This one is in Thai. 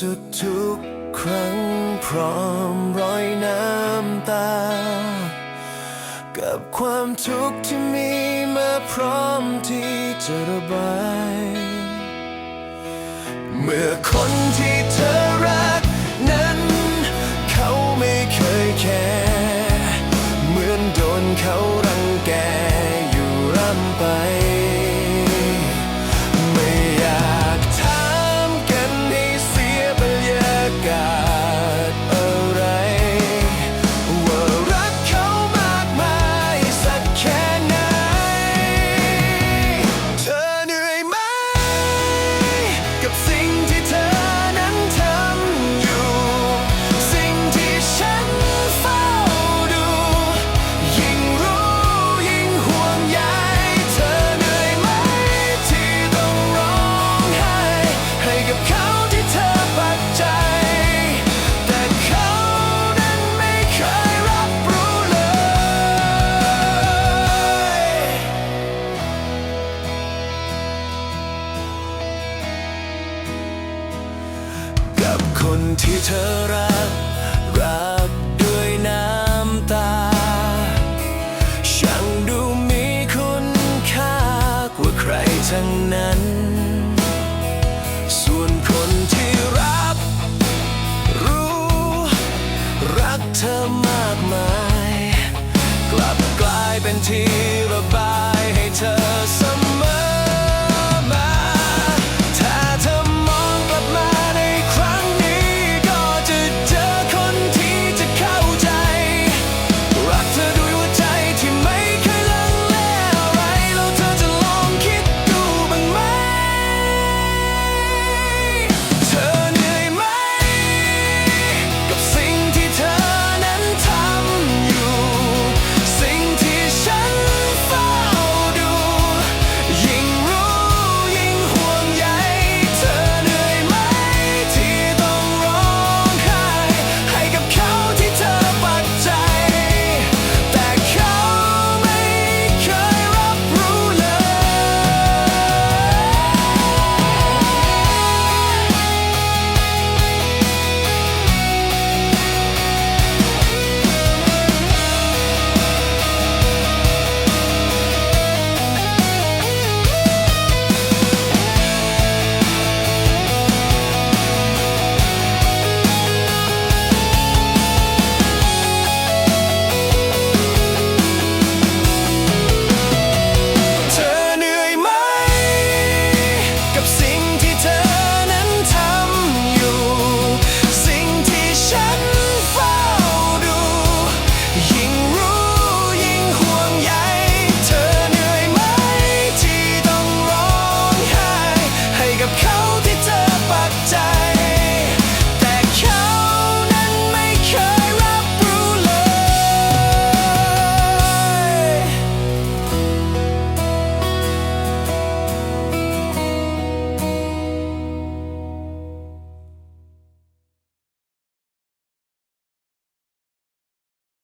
จุดทุกครั้งพร้อมรอยน้ำตา กับความทุกข์ที่มีมาพร้อมที่จะระบาย เมื่อคนที่เธอ คนที่เธอรัก รักด้วยน้ำตา ช่างดูมีคุณค่ากว่าใครทั้งนั้น ส่วนคนที่รับ รู้ รักเธอมากมาย กลับกลายเป็นที่ระบาย